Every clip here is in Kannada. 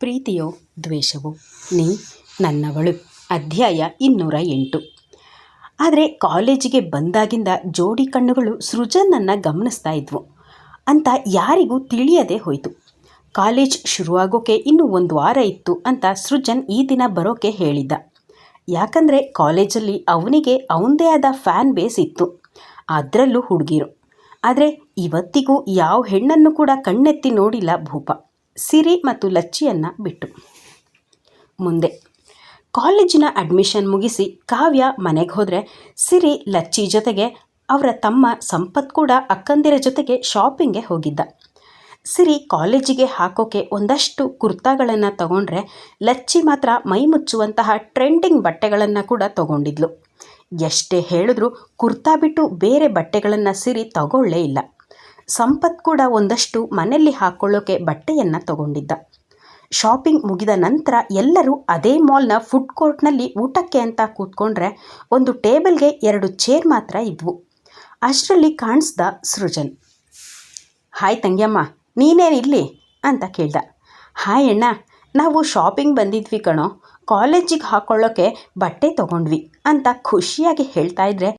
ಪ್ರೀತಿಯೋ ದ್ವೇಷವೋ? ನೀ ನನ್ನವಳು. ಅಧ್ಯಾಯ ಇನ್ನೂರ ಎಂಟು. ಆದರೆ ಕಾಲೇಜಿಗೆ ಬಂದಾಗಿಂದ ಜೋಡಿ ಕಣ್ಣುಗಳು ಸೃಜನನ್ನು ಗಮನಿಸ್ತಾ ಇದ್ವು. ಅಂತ ಯಾರಿಗೂ ತಿಳಿಯದೆ ಹೋಯಿತು. ಕಾಲೇಜ್ ಶುರುವಾಗೋಕೆ ಇನ್ನೂ ಒಂದು ವಾರ ಇತ್ತು ಅಂತ ಸೃಜನ್ ಈ ದಿನ ಬರೋಕೆ ಹೇಳಿದ್ದ. ಯಾಕಂದರೆ ಕಾಲೇಜಲ್ಲಿ ಅವನಿಗೆ ಅವನದೇ ಆದ ಫ್ಯಾನ್ ಬೇಸ್ ಇತ್ತು. ಅದರಲ್ಲೂ ಹುಡುಗಿರು. ಆದರೆ ಇವತ್ತಿಗೂ ಯಾವ ಹೆಣ್ಣನ್ನು ಕೂಡ ಕಣ್ಣೆತ್ತಿ ನೋಡಿಲ್ಲ ಭೂಪ. ಸಿರಿ ಮತ್ತು ಲಚ್ಚಿಯನ್ನು ಬಿಟ್ಟು. ಮುಂದೆ. ಕಾಲೇಜಿನ ಅಡ್ಮಿಷನ್ ಮುಗಿಸಿ ಕಾವ್ಯ ಮನೆಗೆ ಹೋದರೆ ಸಿರಿ, ಲಚ್ಚಿ ಜೊತೆಗೆ ಅವರ ತಮ್ಮ ಸಂಪತ್ ಕೂಡ ಅಕ್ಕಂದಿರ ಜೊತೆಗೆ ಶಾಪಿಂಗ್ಗೆ ಹೋಗಿದ್ದ. ಸಿರಿ ಕಾಲೇಜಿಗೆ ಹಾಕೋಕೆ ಒಂದಷ್ಟು ಕುರ್ತಾಗಳನ್ನು ತಗೊಂಡ್ರೆ ಲಚ್ಚಿ ಮಾತ್ರ ಮೈ ಮುಚ್ಚುವಂತಹ ಟ್ರೆಂಡಿಂಗ್ ಬಟ್ಟೆಗಳನ್ನು ಕೂಡ ತಗೊಂಡಿದ್ಲು. ಎಷ್ಟೇ ಹೇಳಿದ್ರು ಕುರ್ತಾ ಬಿಟ್ಟು ಬೇರೆ ಬಟ್ಟೆಗಳನ್ನು ಸಿರಿ ತಗೊಳ್ಳೇ ಇಲ್ಲ. ಸಂಪತ್ ಕೂಡ ಒಂದಷ್ಟು ಮನೆಯಲ್ಲಿ ಹಾಕ್ಕೊಳ್ಳೋಕೆ ಬಟ್ಟೆಯನ್ನು ತಗೊಂಡಿದ್ದ. ಶಾಪಿಂಗ್ ಮುಗಿದ ನಂತರ ಎಲ್ಲರೂ ಅದೇ ಮಾಲ್ನ ಫುಡ್ ಕೋರ್ಟ್ನಲ್ಲಿ ಊಟಕ್ಕೆ ಅಂತ ಕೂತ್ಕೊಂಡ್ರೆ ಒಂದು ಟೇಬಲ್ಗೆ ಎರಡು ಚೇರ್ ಮಾತ್ರ ಇದ್ವು. ಅಷ್ಟರಲ್ಲಿ ಕಾಣಿಸ್ದ ಸೃಜನ್. ಹಾಯ್ ತಂಗ್ಯಮ್ಮ, ನೀನೇನು ಇಲ್ಲಿ? ಅಂತ ಕೇಳ್ದ. ಹಾಯ್ ಅಣ್ಣ, ನಾವು ಶಾಪಿಂಗ್ ಬಂದಿದ್ವಿ ಕಣೋ. ಕಾಲೇಜಿಗೆ ಹಾಕ್ಕೊಳ್ಳೋಕೆ ಬಟ್ಟೆ ತಗೊಂಡ್ವಿ ಅಂತ ಖುಷಿಯಾಗಿ ಹೇಳ್ತಾ ಇದ್ರೆ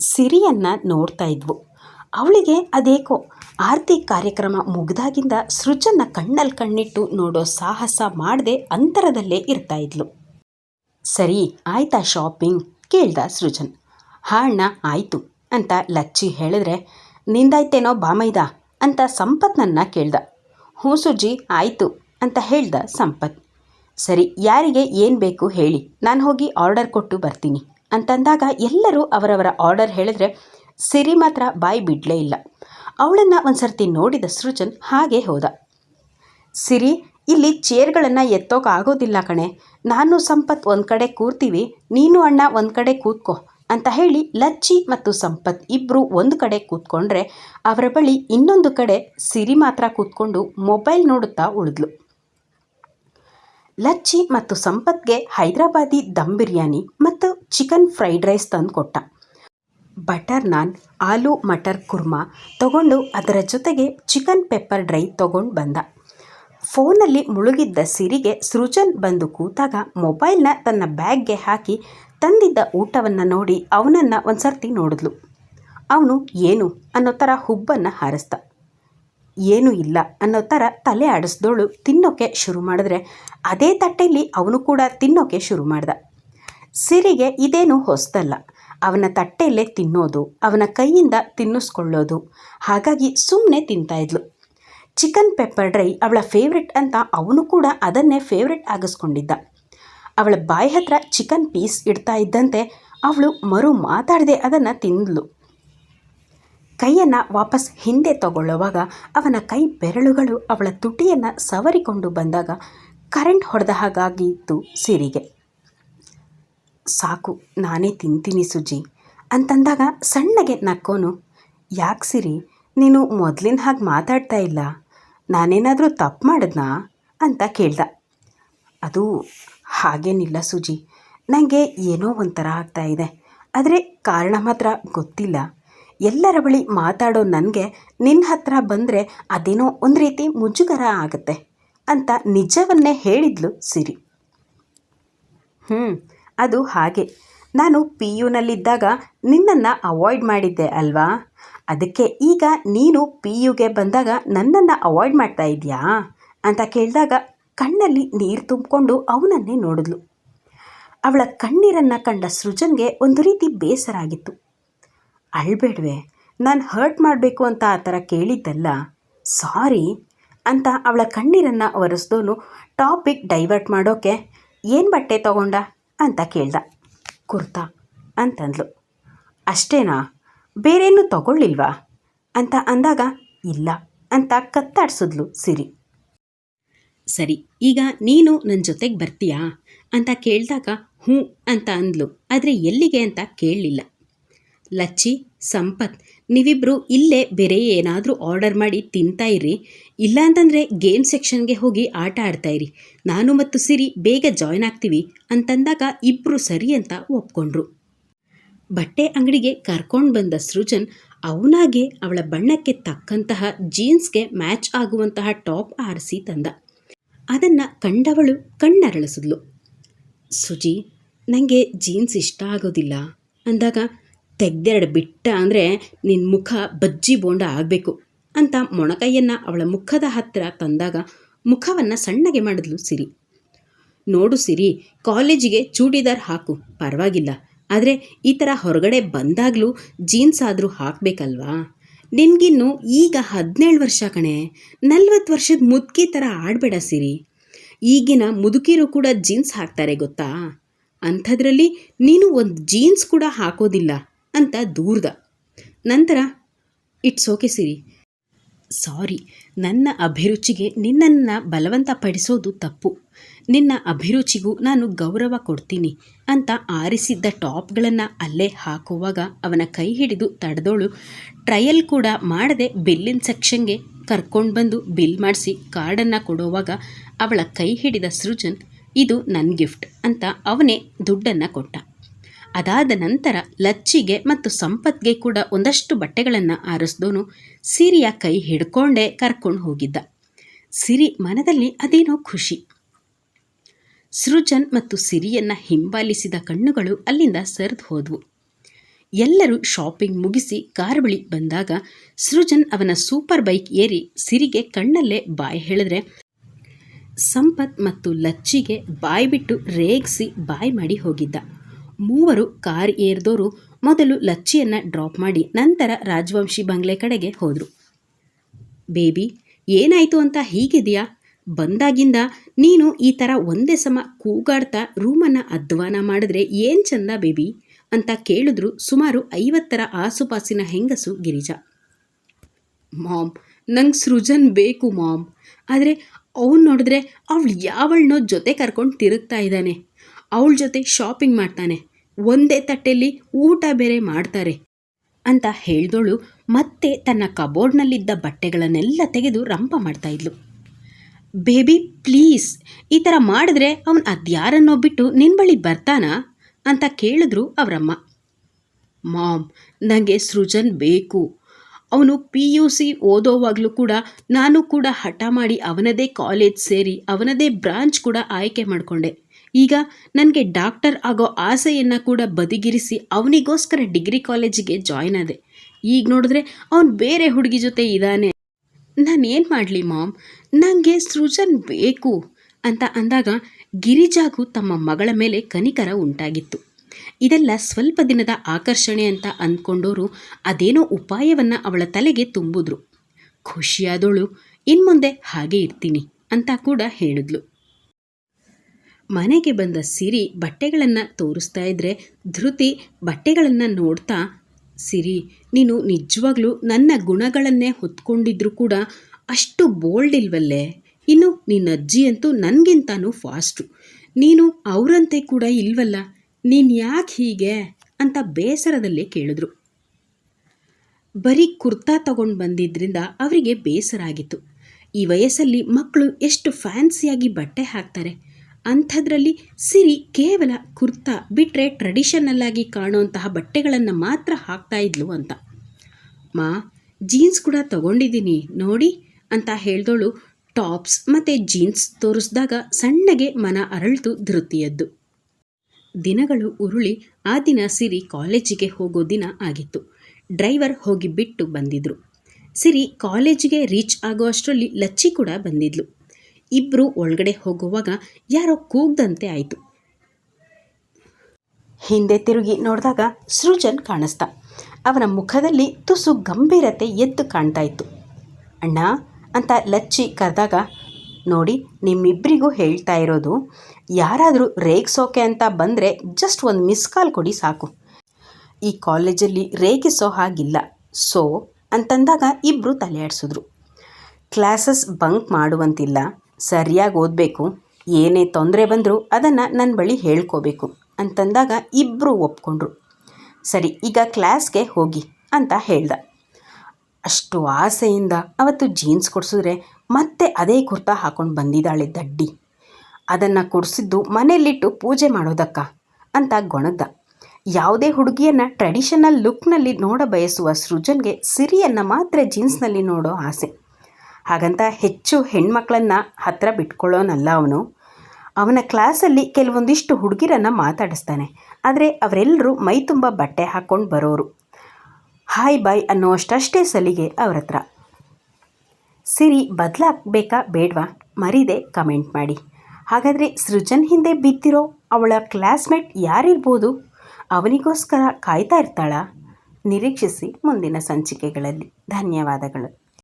ಸಿರಿಯನ್ನು ನೋಡ್ತಾ ಇದ್ವು. ಅವಳಿಗೆ ಅದೇಕೋ ಆರತಿ ಕಾರ್ಯಕ್ರಮ ಮುಗ್ದಾಗಿಂದ ಸೃಜನ್ನ ಕಣ್ಣಲ್ಲಿ ಕಣ್ಣಿಟ್ಟು ನೋಡೋ ಸಾಹಸ ಮಾಡದೆ ಅಂತರದಲ್ಲೇ ಇರ್ತಾ ಇದ್ಲು. ಸರಿ, ಆಯ್ತಾ ಶಾಪಿಂಗ್ ಕೇಳ್ದ ಸೃಜನ್. ಹಾಣ್ಣ, ಆಯಿತು ಅಂತ ಲಚ್ಚಿ ಹೇಳಿದ್ರೆ, ನಿಂದಾಯ್ತೇನೋ ಬಾಮೈದ ಅಂತ ಸಂಪತ್ನನ್ನ ಕೇಳ್ದ. ಹ್ಞೂ ಸುಜಿ, ಆಯಿತು ಅಂತ ಹೇಳ್ದ ಸಂಪತ್. ಸರಿ, ಯಾರಿಗೆ ಏನು ಬೇಕು ಹೇಳಿ, ನಾನು ಹೋಗಿ ಆರ್ಡರ್ ಕೊಟ್ಟು ಬರ್ತೀನಿ ಅಂತಂದಾಗ ಎಲ್ಲರೂ ಅವರವರ ಆರ್ಡರ್ ಹೇಳಿದ್ರೆ ಸಿರಿ ಮಾತ್ರ ಬಾಯಿ ಬಿಡಲೇ ಇಲ್ಲ. ಅವಳನ್ನು ಒಂದು ಸರ್ತಿ ನೋಡಿದ ಸೃಜನ್ ಹಾಗೆ ಹೋದ. ಸಿರಿ, ಇಲ್ಲಿ ಚೇರ್ಗಳನ್ನು ಎತ್ತೋಕ್ಕಾಗೋದಿಲ್ಲ ಕಣೆ. ನಾನು ಸಂಪತ್ ಒಂದು ಕಡೆ ಕೂರ್ತೀವಿ, ನೀನು ಅಣ್ಣ ಒಂದು ಕಡೆ ಕೂತ್ಕೋ ಅಂತ ಹೇಳಿ ಲಚ್ಚಿ ಮತ್ತು ಸಂಪತ್ ಇಬ್ಬರು ಒಂದು ಕಡೆ ಕೂತ್ಕೊಂಡ್ರೆ ಅವರ ಬಳಿ ಇನ್ನೊಂದು ಕಡೆ ಸಿರಿ ಮಾತ್ರ ಕೂತ್ಕೊಂಡು ಮೊಬೈಲ್ ನೋಡುತ್ತಾ ಉಳಿದ್ಲು. ಲಚ್ಚಿ ಮತ್ತು ಸಂಪತ್ಗೆ ಹೈದರಾಬಾದಿ ದಮ್ ಬಿರಿಯಾನಿ ಮತ್ತು ಚಿಕನ್ ಫ್ರೈಡ್ ರೈಸ್ ತಂದು ಕೊಟ್ಟ ಬಟರ್ ನಾನ್, ಆಲೂ ಮಟರ್ ಕುರ್ಮಾ ತಗೊಂಡು ಅದರ ಜೊತೆಗೆ ಚಿಕನ್ ಪೆಪ್ಪರ್ ಡ್ರೈ ತಗೊಂಡು ಬಂದ. ಫೋನಲ್ಲಿ ಮುಳುಗಿದ್ದ ಸಿರಿಗೆ ಸೃಜನ್ ಬಂದು ಕೂತಾಗ ಮೊಬೈಲ್ನ ತನ್ನ ಬ್ಯಾಗ್ಗೆ ಹಾಕಿ ತಂದಿದ್ದ ಊಟವನ್ನು ನೋಡಿ ಅವನನ್ನು ಒಂದು ಸರ್ತಿ ನೋಡಿದ್ಲು. ಅವನು, ಏನು? ಅನ್ನೋ ಥರ ಹುಬ್ಬನ್ನು ಹಾರಿಸ್ದ. ಏನೂ ಇಲ್ಲ ಅನ್ನೋ ಥರ ತಲೆ ಆಡಿಸ್ದೋಳು ತಿನ್ನೋಕೆ ಶುರು ಮಾಡಿದ್ರೆ ಅದೇ ತಟ್ಟೆಯಲ್ಲಿ ಅವನು ಕೂಡ ತಿನ್ನೋಕೆ ಶುರು ಮಾಡ್ದ. ಸಿರಿಗೆ ಇದೇನು ಹೊಸದಲ್ಲ. ಅವನ ತಟ್ಟೆಯಲ್ಲೇ ತಿನ್ನೋದು, ಅವನ ಕೈಯಿಂದ ತಿನ್ನಿಸ್ಕೊಳ್ಳೋದು. ಹಾಗಾಗಿ ಸುಮ್ಮನೆ ತಿಂತಾಯಿದ್ಲು ಚಿಕನ್ ಪೆಪ್ಪರ್ ಡ್ರೈ ಅವಳ ಫೇವ್ರೆಟ್ ಅಂತ ಅವನು ಕೂಡ ಅದನ್ನೇ ಫೇವ್ರೆಟ್ ಆಗಿಸ್ಕೊಂಡಿದ್ದ. ಅವಳ ಬಾಯಿ ಹತ್ರ ಚಿಕನ್ ಪೀಸ್ ಇಡ್ತಾ ಇದ್ದಂತೆ ಅವಳು ಮರು ಮಾತಾಡದೆ ಅದನ್ನು ತಿಂದಳು ಕೈಯನ್ನು ವಾಪಸ್ ಹಿಂದೆ ತಗೊಳ್ಳುವಾಗ ಅವನ ಕೈ ಬೆರಳುಗಳು ಅವಳ ತುಟಿಯನ್ನು ಸವರಿಕೊಂಡು ಬಂದಾಗ ಕರೆಂಟ್ ಹೊಡೆದ ಹಾಗಾಗಿತ್ತು ಸಿರಿಗೆ. ಸಾಕು, ನಾನೇ ತಿಂತೀನಿ ಸುಜಿ. ಅಂತಂದಾಗ ಸಣ್ಣಗೆ ನಕ್ಕೋನು, ಯಾಕೆ ಸಿರಿ, ನೀನು ಮೊದಲಿನ ಹಾಗೆ ಮಾತಾಡ್ತಾ ಇಲ್ಲ, ನಾನೇನಾದರೂ ತಪ್ಪು ಮಾಡಿದ್ನಾ? ಅಂತ ಕೇಳ್ದ. ಅದು ಹಾಗೇನಿಲ್ಲ ಸುಜಿ ನನಗೆ ಏನೋ ಒಂಥರ ಆಗ್ತಾ ಇದೆ. ಆದರೆ ಕಾರಣ ಮಾತ್ರ ಗೊತ್ತಿಲ್ಲ. ಎಲ್ಲರ ಬಳಿ ಮಾತಾಡೋ ನನಗೆ ನಿನ್ನ ಹತ್ರ ಬಂದರೆ ಅದೇನೋ ಒಂದು ರೀತಿ ಮುಜುಗರ ಆಗುತ್ತೆ ಅಂತ ನಿಜವನ್ನೇ ಹೇಳಿದ್ಲು ಸಿರಿ. ಹ್ಞೂ ಅದು ಹಾಗೆ. ನಾನು ಪಿ ಯುನಲ್ಲಿದ್ದಾಗ ನಿನ್ನನ್ನು ಅವಾಯ್ಡ್ ಮಾಡಿದ್ದೆ ಅಲ್ವಾ? ಅದಕ್ಕೆ ಈಗ ನೀನು ಪಿ ಯುಗೆ ಬಂದಾಗ ನನ್ನನ್ನು ಅವಾಯ್ಡ್ ಮಾಡ್ತಾ ಇದೆಯಾ ಅಂತ ಕೇಳಿದಾಗ ಕಣ್ಣಲ್ಲಿ ನೀರು ತುಂಬಿಕೊಂಡು ಅವನನ್ನೇ ನೋಡಿದ್ಲು. ಅವಳ ಕಣ್ಣೀರನ್ನು ಕಂಡ ಸೃಜನ್ಗೆ ಒಂದು ರೀತಿ ಬೇಸರ ಆಗಿತ್ತು. ಅಳ್ಬೇಡ್ವೆ, ನಾನು ಹರ್ಟ್ ಮಾಡಬೇಕು ಅಂತ ಆ ಥರ ಕೇಳಿದ್ದಲ್ಲ. ಸಾರಿ ಅಂತ ಅವಳ ಕಣ್ಣೀರನ್ನು ಒರೆಸ್ದೋನು ಟಾಪಿಕ್ ಡೈವರ್ಟ್ ಮಾಡೋಕೆ ಏನು ಬಟ್ಟೆ ತಗೊಂಡ? ಅಂತ ಕೇಳ್ದ. ಕುರ್ತಾ ಅಂತಂದ್ಲು. ಅಷ್ಟೇನಾ? ಬೇರೇನು ತಗೊಳ್ಳಿಲ್ವಾ? ಅಂತ ಅಂದಾಗ, ಇಲ್ಲ ಅಂತ ಕತ್ತಾಡ್ಸಿದ್ಲು ಸಿರಿ. ಸರಿ, ಈಗ ನೀನು ನನ್ನ ಜೊತೆಗೆ ಬರ್ತೀಯಾ? ಅಂತ ಕೇಳಿದಾಗ, ಹ್ಞೂ ಅಂತ ಅಂದ್ಲು. ಆದರೆ ಎಲ್ಲಿಗೆ ಅಂತ ಕೇಳಲಿಲ್ಲ. ಲಚ್ಚಿ, ಸಂಪತ್ ನೀವಿಬ್ಬರು ಇಲ್ಲೇ ಬೇರೆ ಏನಾದರೂ ಆರ್ಡರ್ ಮಾಡಿ ತಿಂತಾ ಇರಿ. ಇಲ್ಲ ಅಂತಂದರೆ ಗೇಮ್ ಸೆಕ್ಷನ್ಗೆ ಹೋಗಿ ಆಟ ಆಡ್ತಾ ಇರಿ. ನಾನು ಮತ್ತು ಸಿರಿ ಬೇಗ ಜಾಯ್ನ್ ಆಗ್ತೀವಿ ಅಂತಂದಾಗ ಇಬ್ಬರು ಸರಿ ಅಂತ ಒಪ್ಕೊಂಡ್ರು. ಬಟ್ಟೆ ಅಂಗಡಿಗೆ ಕರ್ಕೊಂಡು ಬಂದ ಸೃಜನ್ ಅವನಾಗೆ ಅವಳ ಬಣ್ಣಕ್ಕೆ ತಕ್ಕಂತಹ ಜೀನ್ಸ್ಗೆ ಮ್ಯಾಚ್ ಆಗುವಂತಹ ಟಾಪ್ ಆರಿಸಿ ತಂದ. ಅದನ್ನು ಕಂಡವಳು ಕಣ್ಣರಳಿಸಿದ್ಲು. ಸುಜಿ ನನಗೆ ಜೀನ್ಸ್ ಇಷ್ಟ ಆಗೋದಿಲ್ಲ ಅಂದಾಗ ತೆಗ್ದೆರಡು ಬಿಟ್ಟ ಅಂದರೆ ನಿನ್ನ ಮುಖ ಬಜ್ಜಿ ಬೋಂಡ ಆಗಬೇಕು ಅಂತ ಮೊಣಕೈಯನ್ನು ಅವಳ ಮುಖದ ಹತ್ತಿರ ತಂದಾಗ ಮುಖವನ್ನು ಸಣ್ಣಗೆ ಮಾಡಿದ್ಲು ಸಿರಿ. ನೋಡು ಸಿರಿ, ಕಾಲೇಜಿಗೆ ಚೂಡಿದಾರ್ ಹಾಕು, ಪರವಾಗಿಲ್ಲ. ಆದರೆ ಈ ಥರ ಹೊರಗಡೆ ಬಂದಾಗಲೂ ಜೀನ್ಸ್ ಆದರೂ ಹಾಕಬೇಕಲ್ವಾ? ನಿನಗಿನ್ನು ಈಗ ಹದಿನೇಳು ವರ್ಷ ಕಣೆ, ನಲ್ವತ್ತು ವರ್ಷದ ಮುದುಕಿ ಥರ ಆಡಬೇಡ ಸಿರಿ. ಈಗಿನ ಮುದುಕಿರು ಕೂಡ ಜೀನ್ಸ್ ಹಾಕ್ತಾರೆ ಗೊತ್ತಾ? ಅಂಥದ್ರಲ್ಲಿ ನೀನು ಒಂದು ಜೀನ್ಸ್ ಕೂಡ ಹಾಕೋದಿಲ್ಲ. ಅಂತ ದೂರ್ದ. ನಂತರ, ಇಟ್ಸ್ ಓಕೆ ಸಿರಿ. ಸಾರಿ. ನನ್ನ ಅಭಿರುಚಿಗೆ ನಿನ್ನನ್ನು ಬಲವಂತ ಪಡಿಸೋದು ತಪ್ಪು. ನಿನ್ನ ಅಭಿರುಚಿಗೂ ನಾನು ಗೌರವ ಕೊಡ್ತೀನಿ ಅಂತ ಆರಿಸಿದ್ದ ಟಾಪ್ಗಳನ್ನು ಅಲ್ಲೇ ಹಾಕುವಾಗ ಅವನ ಕೈ ಹಿಡಿದು ತಡೆದೋಳು. ಟ್ರಯಲ್ ಕೂಡ ಮಾಡದೆ ಬಿಲ್ಲಿನ ಸೆಕ್ಷನ್ಗೆ ಕರ್ಕೊಂಡು ಬಂದು ಬಿಲ್ ಮಾಡಿಸಿ ಕಾರ್ಡನ್ನು ಕೊಡುವಾಗ ಅವಳ ಕೈ ಹಿಡಿದ ಸೃಜನ್, ಇದು ನನ್ನ ಗಿಫ್ಟ್ ಅಂತ ಅವನೇ ದುಡ್ಡನ್ನು ಕೊಟ್ಟ. ಅದಾದ ನಂತರ ಲಚ್ಚಿಗೆ ಮತ್ತು ಸಂಪತ್ಗೆ ಕೂಡ ಒಂದಷ್ಟು ಬಟ್ಟೆಗಳನ್ನು ಆರಿಸ್ದೋನು ಸಿರಿಯ ಕೈ ಹಿಡ್ಕೊಂಡೇ ಕರ್ಕೊಂಡು ಹೋಗಿದ್ದ. ಸಿರಿ ಮನದಲ್ಲಿ ಅದೇನೋ ಖುಷಿ. ಸೃಜನ್ ಮತ್ತು ಸಿರಿಯನ್ನ ಹಿಂಬಾಲಿಸಿದ ಕಣ್ಣುಗಳು ಅಲ್ಲಿಂದ ಸರಿದು ಹೋದವು. ಎಲ್ಲರೂ ಶಾಪಿಂಗ್ ಮುಗಿಸಿ ಕಾರ್ ಬಳಿ ಬಂದಾಗ ಸೃಜನ್ ಅವನ ಸೂಪರ್ ಬೈಕ್ ಏರಿ ಸಿರಿಗೆ ಕಣ್ಣಲ್ಲೇ ಬಾಯಿ ಹೇಳಿದ್ರೆ, ಸಂಪತ್ ಮತ್ತು ಲಚ್ಚಿಗೆ ಬಾಯಿ ಬಿಟ್ಟು ರೇಗಿಸಿ ಬಾಯಿ ಮಾಡಿ ಹೋಗಿದ್ದ. ಮೂವರು ಕಾರ್ ಏರಿದವರು ಮೊದಲು ಲಚ್ಚಿಯನ್ನು ಡ್ರಾಪ್ ಮಾಡಿ ನಂತರ ರಾಜವಂಶಿ ಬಂಗ್ಲೆ ಕಡೆಗೆ ಹೋದರು. ಬೇಬಿ, ಏನಾಯಿತು ಅಂತ ಹೀಗಿದೆಯಾ? ಬಂದಾಗಿಂದ ನೀನು ಈ ಥರ ಒಂದೇ ಸಮ ಕೂಗಾಡ್ತಾ ರೂಮನ್ನು ಅಧ್ವಾನ ಮಾಡಿದ್ರೆ ಏನು ಚಂದ ಬೇಬಿ? ಅಂತ ಕೇಳಿದ್ರು ಸುಮಾರು ಐವತ್ತರ ಆಸುಪಾಸಿನ ಹೆಂಗಸು ಗಿರಿಜಾ. ಮಾಮ್, ನಂಗೆ ಸೃಜನ್ ಬೇಕು ಮಾಮ್. ಆದರೆ ಅವನು ನೋಡಿದ್ರೆ ಅವಳು ಯಾವಳನ್ನೋ ಜೊತೆ ಕರ್ಕೊಂಡು ತಿರುಗ್ತಾ ಇದ್ದಾನೆ. ಅವಳ ಜೊತೆ ಶಾಪಿಂಗ್ ಮಾಡ್ತಾನೆ. ಒಂದೇ ತಟ್ಟೆಯಲ್ಲಿ ಊಟ ಬೇರೆ ಮಾಡ್ತಾರೆ ಅಂತ ಹೇಳ್ದೋಳು ಮತ್ತೆ ತನ್ನ ಕಬೋರ್ಡ್ನಲ್ಲಿದ್ದ ಬಟ್ಟೆಗಳನ್ನೆಲ್ಲ ತೆಗೆದು ರಂಪ ಮಾಡ್ತಾ ಇದ್ಲು. ಬೇಬಿ, ಪ್ಲೀಸ್, ಈ ಥರ ಮಾಡಿದ್ರೆ ಅವನು ಅದ್ಯಾರನ್ನೋ ಬಿಟ್ಟು ನಿನ್ನ ಬಳಿ ಬರ್ತಾನಾ? ಅಂತ ಕೇಳಿದ್ರು ಅವರಮ್ಮ. ಮಾಮ್ ನನಗೆ ಸೃಜನ್ ಬೇಕು. ಅವನು ಪಿ ಯು ಸಿ ಓದೋವಾಗಲೂ ಕೂಡ ನಾನು ಕೂಡ ಹಠ ಮಾಡಿ ಅವನದೇ ಕಾಲೇಜ್ ಸೇರಿ ಅವನದೇ ಬ್ರಾಂಚ್ ಕೂಡ ಆಯ್ಕೆ ಮಾಡಿಕೊಂಡೆ. ಈಗ ನನಗೆ ಡಾಕ್ಟರ್ ಆಗೋ ಆಸೆಯನ್ನು ಕೂಡ ಬದಿಗಿರಿಸಿ ಅವನಿಗೋಸ್ಕರ ಡಿಗ್ರಿ ಕಾಲೇಜಿಗೆ ಜಾಯ್ನ್ ಆದೆ. ಈಗ ನೋಡಿದ್ರೆ ಅವನು ಬೇರೆ ಹುಡುಗಿ ಜೊತೆ ಇದ್ದಾನೆ ನಾನೇನು ಮಾಡಲಿ ಮಾಮ್? ನನಗೆ ಸೃಜನ್ ಬೇಕು ಅಂತ ಅಂದಾಗ ಗಿರಿಜಾಗೂ ತಮ್ಮ ಮಗಳ ಮೇಲೆ ಕನಿಕರ ಉಂಟಾಗಿತ್ತು. ಇದೆಲ್ಲ ಸ್ವಲ್ಪ ದಿನದ ಆಕರ್ಷಣೆ ಅಂತ ಅಂದ್ಕೊಂಡವರು ಅದೇನೋ ಉಪಾಯವನ್ನು ಅವಳ ತಲೆಗೆ ತುಂಬಿದ್ರು. ಖುಷಿಯಾದವಳು ಇನ್ಮುಂದೆ ಹಾಗೆ ಇರ್ತೀನಿ ಅಂತ ಕೂಡ ಹೇಳಿದ್ಲು. ಮನೆಗೆ ಬಂದ ಸಿರಿ ಬಟ್ಟೆಗಳನ್ನು ತೋರಿಸ್ತಾ ಇದ್ದರೆ ಧೃತಿ ಬಟ್ಟೆಗಳನ್ನು ನೋಡ್ತಾ, ಸಿರಿ, ನೀನು ನಿಜವಾಗ್ಲೂ ನನ್ನ ಗುಣಗಳನ್ನೇ ಹೊತ್ಕೊಂಡಿದ್ರು ಕೂಡ ಅಷ್ಟು ಬೋಲ್ಡ್ ಇಲ್ವಲ್ಲೇ? ಇನ್ನು ನಿನ್ನ ಅಜ್ಜಿ ಅಂತೂ ನನಗಿಂತಾನು ಫಾಸ್ಟು ನೀನು ಅವರಂತೆ ಕೂಡ ಇಲ್ವಲ್ಲ? ನೀನು ಯಾಕೆ ಹೀಗೆ? ಅಂತ ಬೇಸರದಲ್ಲಿ ಕೇಳಿದ್ರು. ಬರೀ ಕುರ್ತಾ ತಗೊಂಡು ಬಂದಿದ್ದರಿಂದ ಅವರಿಗೆ ಬೇಸರ ಆಗಿತ್ತು ಈ ವಯಸ್ಸಲ್ಲಿ ಮಕ್ಕಳು ಎಷ್ಟು ಫ್ಯಾನ್ಸಿಯಾಗಿ ಬಟ್ಟೆ ಹಾಕ್ತಾರೆ. ಅಂಥದ್ರಲ್ಲಿ ಸಿರಿ ಕೇವಲ ಕುರ್ತಾ ಬಿಟ್ಟರೆ ಟ್ರೆಡಿಷನಲ್ಲಾಗಿ ಕಾಣುವಂತಹ ಬಟ್ಟೆಗಳನ್ನು ಮಾತ್ರ ಹಾಕ್ತಾ ಇದ್ಲು ಅಂತ. ಮಾ ಜೀನ್ಸ್ ಕೂಡ ತಗೊಂಡಿದ್ದೀನಿ, ನೋಡಿ ಅಂತ ಹೇಳ್ದೋಳು ಟಾಪ್ಸ್ ಮತ್ತು ಜೀನ್ಸ್ ತೋರಿಸಿದಾಗ ಸಣ್ಣಗೆ ಮನ ಅರಳ್ತು ಧೃತಿಯದ್ದು. ದಿನಗಳು ಉರುಳಿ ಆ ದಿನ ಸಿರಿ ಕಾಲೇಜಿಗೆ ಹೋಗೋ ದಿನ ಆಗಿತ್ತು. ಡ್ರೈವರ್ ಹೋಗಿ ಬಿಟ್ಟು ಬಂದಿದ್ರು. ಸಿರಿ ಕಾಲೇಜಿಗೆ ರೀಚ್ ಆಗೋ ಅಷ್ಟರಲ್ಲಿ ಲಚ್ಚಿ ಕೂಡ ಬಂದಿದ್ಲು. ಇಬ್ಬರು ಒಳಗಡೆ ಹೋಗುವಾಗ ಯಾರೋ ಕೂಗ್ದಂತೆ ಆಯಿತು. ಹಿಂದೆ ತಿರುಗಿ ನೋಡಿದಾಗ ಸೃಜನ್ ಕಾಣಿಸ್ತಾ ಅವನ ಮುಖದಲ್ಲಿ ತುಸು ಗಂಭೀರತೆ ಎದ್ದು ಕಾಣ್ತಾ ಇತ್ತು. ಅಣ್ಣ, ಅಂತ ಲಚ್ಚಿ ಕರೆದಾಗ, ನೋಡಿ ನಿಮ್ಮಿಬ್ಬರಿಗೂ ಹೇಳ್ತಾ ಇರೋದು, ಯಾರಾದರೂ ರೇಗಿಸೋಕೆ ಅಂತ ಬಂದರೆ ಜಸ್ಟ್ ಒಂದು ಮಿಸ್ ಕಾಲ್ ಕೊಡಿ ಸಾಕು. ಈ ಕಾಲೇಜಲ್ಲಿ ರೇಗಿಸೋ ಹಾಗಿಲ್ಲ, ಸೊ, ಅಂತಂದಾಗ ಇಬ್ಬರು ತಲೆಯಾಡಿಸಿದ್ರು. ಕ್ಲಾಸಸ್ ಬಂಕ್ ಮಾಡುವಂತಿಲ್ಲ ಸರಿಯಾಗಿ ಓದಬೇಕು, ಏನೇ ತೊಂದರೆ ಬಂದರೂ ಅದನ್ನು ನನ್ನ ಬಳಿ ಹೇಳ್ಕೋಬೇಕು ಅಂತಂದಾಗ ಇಬ್ಬರು ಒಪ್ಕೊಂಡ್ರು. ಸರಿ, ಈಗ ಕ್ಲಾಸ್ಗೆ ಹೋಗಿ ಅಂತ ಹೇಳ್ದ. ಅಷ್ಟು ಆಸೆಯಿಂದ ಅವತ್ತು ಜೀನ್ಸ್ ಕೊಡಿಸಿದ್ರೆ ಮತ್ತೆ ಅದೇ ಕುರ್ತಾ ಹಾಕೊಂಡು ಬಂದಿದ್ದಾಳೆ ದಡ್ಡಿ. ಅದನ್ನು ಕೊಡಿಸಿದ್ದು ಮನೆಯಲ್ಲಿಟ್ಟು ಪೂಜೆ ಮಾಡೋದಕ್ಕ ಅಂತ ಗೊಣಗ್ದ. ಯಾವುದೇ ಹುಡುಗಿಯನ್ನು ಟ್ರೆಡಿಷನಲ್ ಲುಕ್ನಲ್ಲಿ ನೋಡ ಬಯಸುವ ಸೃಜನ್ಗೆ ಸಿರಿಯನ್ನು ಮಾತ್ರ ಜೀನ್ಸ್ನಲ್ಲಿ ನೋಡೋ ಆಸೆ. ಹಾಗಂತ ಹೆಚ್ಚು ಹೆಣ್ಮಕ್ಳನ್ನು ಹತ್ತಿರ ಬಿಟ್ಕೊಳ್ಳೋನಲ್ಲ ಅವನು. ಅವನ ಕ್ಲಾಸಲ್ಲಿ ಕೆಲವೊಂದಿಷ್ಟು ಹುಡುಗಿರನ್ನು ಮಾತಾಡಿಸ್ತಾನೆ. ಆದರೆ ಅವರೆಲ್ಲರೂ ಮೈ ತುಂಬ ಬಟ್ಟೆ ಹಾಕ್ಕೊಂಡು ಬರೋರು. ಹಾಯ್ ಬಾಯ್ ಅನ್ನೋಷ್ಟಷ್ಟೇ ಸಲಿಗೆ ಅವ್ರ ಹತ್ರ ಸಿರಿ, ಬದಲಾಗಬೇಕಾ ಬೇಡವಾ? ಮರಿದೆ ಕಮೆಂಟ್ ಮಾಡಿ. ಹಾಗಾದರೆ ಸೃಜನ್ ಹಿಂದೆ ಬಿದ್ದಿರೋ ಅವಳ ಕ್ಲಾಸ್ಮೇಟ್ ಯಾರಿರ್ಬೋದು? ಅವನಿಗೋಸ್ಕರ ಕಾಯ್ತಾ ಇರ್ತಾಳಾ? ನಿರೀಕ್ಷಿಸಿ ಮುಂದಿನ ಸಂಚಿಕೆಗಳಲ್ಲಿ. ಧನ್ಯವಾದಗಳು.